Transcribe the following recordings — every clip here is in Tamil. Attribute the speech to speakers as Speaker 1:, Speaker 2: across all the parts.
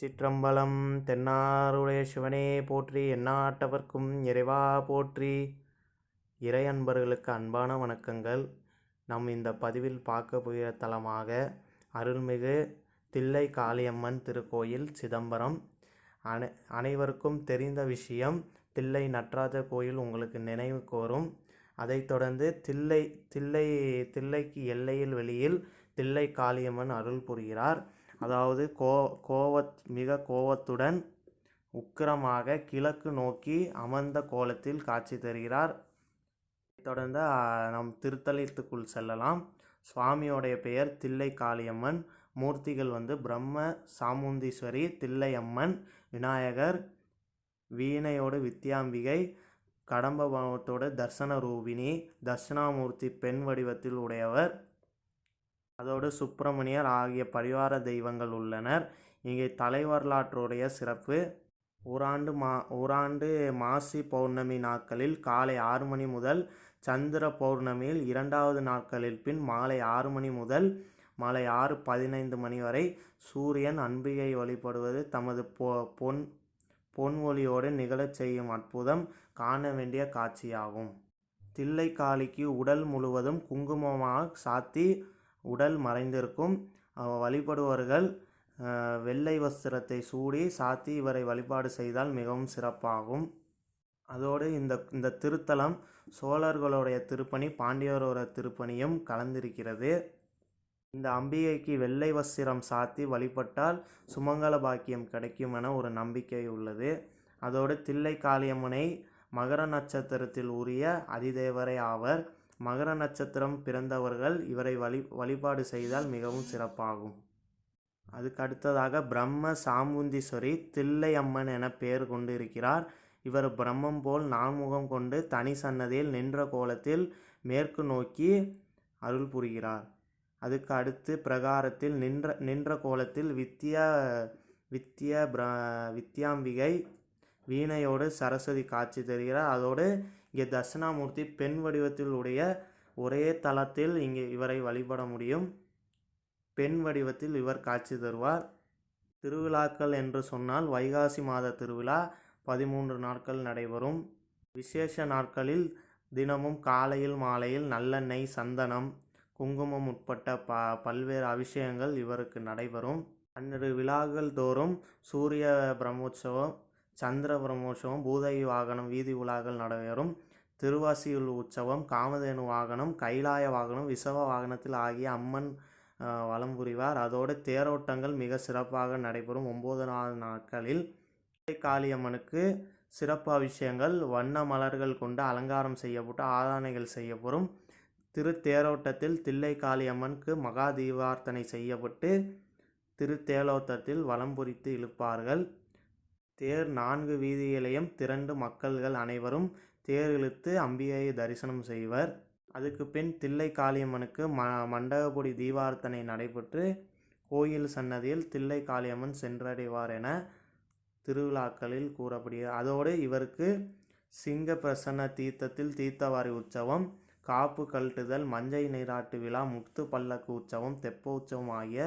Speaker 1: சிற்றம்பலம் தென்னாருடைய சிவனே போற்றி எந்நாட்டவர்க்கும் இறைவா போற்றி. இறை அன்பர்களுக்கு அன்பான வணக்கங்கள். நம் இந்த பதிவில் பார்க்க போகிற தலமாக அருள்மிகு தில்லை காளியம்மன் திருக்கோயில் சிதம்பரம். அனை அனைவருக்கும் தெரிந்த விஷயம் தில்லை நட்ராஜ கோயில் உங்களுக்கு நினைவு கோரும். அதைத் தொடர்ந்து தில்லை தில்லை தில்லைக்கு எல்லையில் வெளியில் தில்லை காளியம்மன் அருள் புரிகிறார். அதாவது கோ கோவத் மிக கோவத்துடன் உக்கிரமாக கிழக்கு நோக்கி அமர்ந்த கோலத்தில் காட்சி தருகிறார். தொடர்ந்து நம் திருத்தலத்துக்குள் செல்லலாம். சுவாமியோடைய பெயர் தில்லை காளியம்மன் மூர்த்திகள் வந்து பிரம்ம சாமுந்தீஸ்வரி தில்லையம்மன் விநாயகர் வீணையோடு வித்யாம்பிகை கடம்பவனத்தோட தர்சன ரூபிணி தட்சிணாமூர்த்தி பெண் வடிவத்தில் உடையவர். அதோடு சுப்பிரமணியர் ஆகிய பரிவார தெய்வங்கள் உள்ளனர். இங்கே தலை வரலாற்றுடைய சிறப்பு. ஓராண்டு மா ஓராண்டு மாசி பௌர்ணமி நாட்களில் காலை ஆறு மணி முதல் சந்திர பௌர்ணமியில் இரண்டாவது நாட்களில் பின் மாலை ஆறு மணி முதல் மாலை ஆறு பதினைந்து மணி வரை சூரியன் அன்பிகை வழிபடுவது தமது பொ பொன் பொன் ஒளியோடு நிகழச் செய்யும் அற்புதம் காண வேண்டிய காட்சியாகும். தில்லை காளிக்கு உடல் முழுவதும் குங்குமமாக சாத்தி உடல் மறைந்திருக்கும். வழிபடுவர்கள் வெள்ளை வஸ்திரத்தை சூடி சாத்தி இவரை வழிபாடு செய்தால் மிகவும் சிறப்பாகும். அதோடு இந்த இந்த திருத்தலம் சோழர்களுடைய திருப்பணி பாண்டியரோட திருப்பணியும் கலந்திருக்கிறது. இந்த அம்பிகைக்கு வெள்ளை வஸ்திரம் சாத்தி வழிபட்டால் சுமங்கல பாக்கியம் கிடைக்கும் என ஒரு நம்பிக்கை உள்ளது. அதோடு தில்லை காளியம்மனை மகர நட்சத்திரத்தில் உரிய அதிதேவரை ஆவர். மகர நட்சத்திரம் பிறந்தவர்கள் இவரை வழி வழிபாடு செய்தால் மிகவும் சிறப்பாகும். அதுக்கு அடுத்ததாக பிரம்ம சாமுந்தீஸ்வரி தில்லை அம்மன் என பெயர் கொண்டு இருக்கிறார் இவர் பிரம்மம் போல் நான்முகம் கொண்டு தனி சன்னதியில் நின்ற கோலத்தில் மேற்கு நோக்கி அருள் புரிகிறார். அதுக்கு அடுத்து பிரகாரத்தில் நின்ற நின்ற கோலத்தில் வித்யா வித்ய பிர வித்யாம்பிகை வீணையோடு சரஸ்வதி காட்சி தருகிறார். அதோடு இங்கே தட்சிணாமூர்த்தி பெண் வடிவத்தில் உடைய ஒரே தளத்தில் இங்கே இவரை வழிபட முடியும். பெண் வடிவத்தில் இவர் காட்சி தருவார். திருவிழாக்கள் என்று சொன்னால் வைகாசி மாத திருவிழா பதிமூன்று நாட்கள் நடைபெறும். விசேஷ நாட்களில் தினமும் காலையில் மாலையில் நல்லெண்ணெய் சந்தனம் குங்குமம் உட்பட்ட ப பல்வேறு அபிஷேகங்கள் இவருக்கு நடைபெறும். பன்னிரு விழாக்கள் தோறும் சூரிய பிரம்மோற்சவம் சந்திர பிரமோஷவம் பூதகி வாகனம் வீதி உலாக்கள் நடைபெறும் திருவாசியுள் உற்சவம் காமதேனு வாகனம் கைலாய வாகனம் விசவ வாகனத்தில் ஆகிய அம்மன் வலம் புரிவார். அதோடு தேரோட்டங்கள் மிக சிறப்பாக நடைபெறும். ஒம்பது நாள் நாட்களில் காளியம்மனுக்கு சிறப்பு அபிஷேகங்கள் வண்ண மலர்கள் கொண்டு அலங்காரம் செய்யப்பட்டு ஆராதனைகள் செய்யப்படும் திருத்தேரோட்டத்தில் தில்லை காளியம்மனுக்கு மகா தீபார்த்தனை செய்யப்பட்டு திருத்தேலோட்டத்தில் வலம் புரித்து இழுப்பார்கள். தேர் நான்கு வீதிகளையும் திரண்டு மக்கள்கள் அனைவரும் தேர் இழுத்து அம்பிகையை தரிசனம் செய்வர். அதுக்கு பின் தில்லை காளியம்மனுக்கு ம மண்டகப்பொடி தீபார்த்தனை நடைபெற்று கோயில் சன்னதியில் தில்லை காளியம்மன் சென்றடைவார் என திருவிழாக்களில் கூறப்படுகிறது. அதோடு இவருக்கு சிங்க பிரசன்ன தீர்த்தத்தில் தீர்த்தவாரி உற்சவம் காப்பு கழட்டுதல் மஞ்சை நீராட்டு விழா முத்து பல்லக்கு உற்சவம் தெப்ப உற்சவம் ஆகிய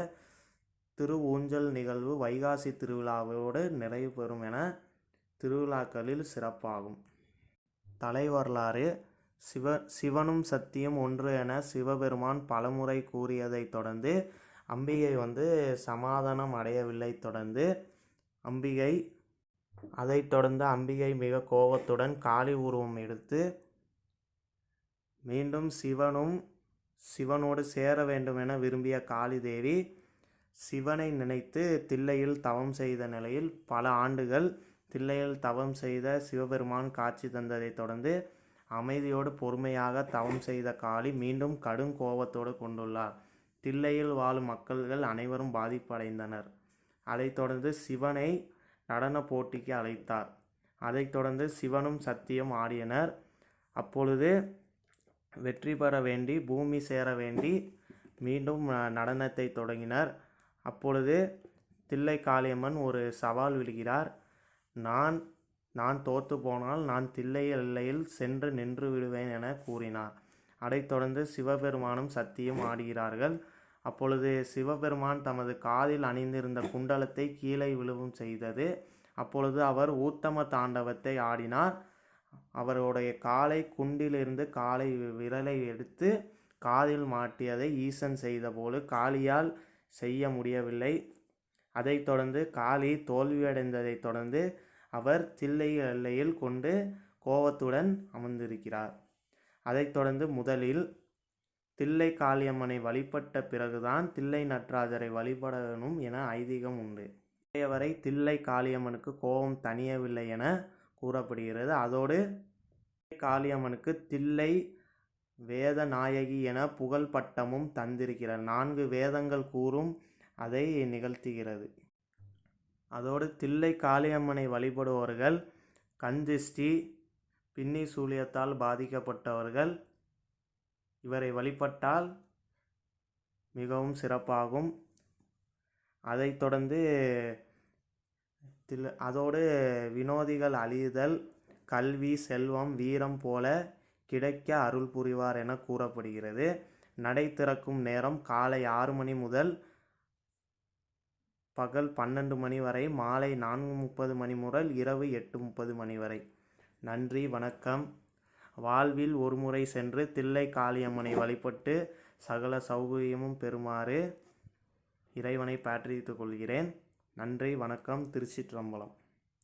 Speaker 1: திரு ஊஞ்சல் நிகழ்வு வைகாசி திருவிழாவோடு நிறைவு பெறும் என திருவிழாக்களில் சிறப்பாகும். தலை வரலாறு சிவ சிவனும் சத்தியம் ஒன்று என சிவபெருமான் பலமுறை கூறியதைத் தொடர்ந்து அம்பிகை வந்து சமாதானம் அடையவில்லை. தொடர்ந்து அம்பிகை அதைத் தொடர்ந்து அம்பிகை மிக கோபத்துடன் காளி உருவம் எடுத்து மீண்டும் சிவனும் சிவனோடு சேர வேண்டும் என விரும்பிய காளி தேவி சிவனை நினைத்து தில்லையில் தவம் செய்த நிலையில் பல ஆண்டுகள் தில்லையில் தவம் செய்த சிவபெருமான் காட்சி தந்ததைத் தொடர்ந்து அமைதியோடு பொறுமையாக தவம் செய்த காளி மீண்டும் கடும் கோபத்தோடு கொண்டுள்ளார். தில்லையில் வாழும் மக்கள்கள் அனைவரும் பாதிப்படைந்தனர். அதைத் தொடர்ந்து சிவனை நடன போட்டிக்கு அழைத்தார். அதைத் தொடர்ந்து சிவனும் சத்தியம் ஆடியனர் அப்பொழுது வெற்றி பெற வேண்டி பூமி சேர வேண்டி மீண்டும் நடனத்தை தொடங்கினர். அப்பொழுது தில்லை காளியம்மன் ஒரு சவால் விடுகிறார். நான் நான் தோற்று போனால் நான் தில்லை எல்லையில் சென்று நின்று விடுவேன் என கூறினார். அதைத் தொடர்ந்து சிவபெருமானும் சத்தியும் ஆடுகிறார்கள். அப்பொழுது சிவபெருமான் தமது காதில் அணிந்திருந்த குண்டலத்தை கீழே விழுவும் செய்தது. அப்பொழுது அவர் ஊத்தம தாண்டவத்தை ஆடினார். அவருடைய காலை குண்டிலிருந்து காலை விரலை எடுத்து காதில் மாட்டியதை ஈசன் செய்தபோது காளியால் செய்ய முடியவில்லை. அதைத் தொடர்ந்து காளி தோல்வியடைந்ததைத் தொடர்ந்து அவர் தில்லை எல்லையில் கொண்டு கோவத்துடன் அமர்ந்திருக்கிறார். அதைத் தொடர்ந்து முதலில் தில்லை காளியம்மனை வழிபட்ட பிறகுதான் தில்லை நட்ராஜரை வழிபடணும் என ஐதீகம் உண்டு. வரை தில்லை காளியம்மனுக்கு கோபம் தணியவில்லை என கூறப்படுகிறது. அதோடு காளியம்மனுக்கு தில்லை வேத நாயகி என புகழ் பட்டமும் தந்திருக்கிறார். நான்கு வேதங்கள் கூறும் அதை நிகழ்த்துகிறது. அதோடு தில்லை காளியம்மனை வழிபடுபவர்கள் கஞ்சிஷ்டி பின்னி சூழியத்தால் பாதிக்கப்பட்டவர்கள் இவரை வழிபட்டால் மிகவும் சிறப்பாகும். அதைத் தொடர்ந்து தில் அதோடு வினோதிகள் அழியுதல் கல்வி செல்வம் வீரம் போல கிடைக்க அருள் புரிவார் என கூறப்படுகிறது. நடை திறக்கும் நேரம் காலை ஆறு மணி முதல் பகல் பன்னெண்டு மணி வரை மாலை நான்கு முப்பது மணி முதல் இரவு எட்டு முப்பது மணி வரை. நன்றி வணக்கம். வாழ்வில் ஒருமுறை சென்று தில்லை காளியம்மனை வழிபட்டு சகல சௌகரியமும் பெறுமாறு இறைவனை பிரார்த்தித்துக் கொள்கிறேன். நன்றி வணக்கம். திருச்சிற்றம்பலம்.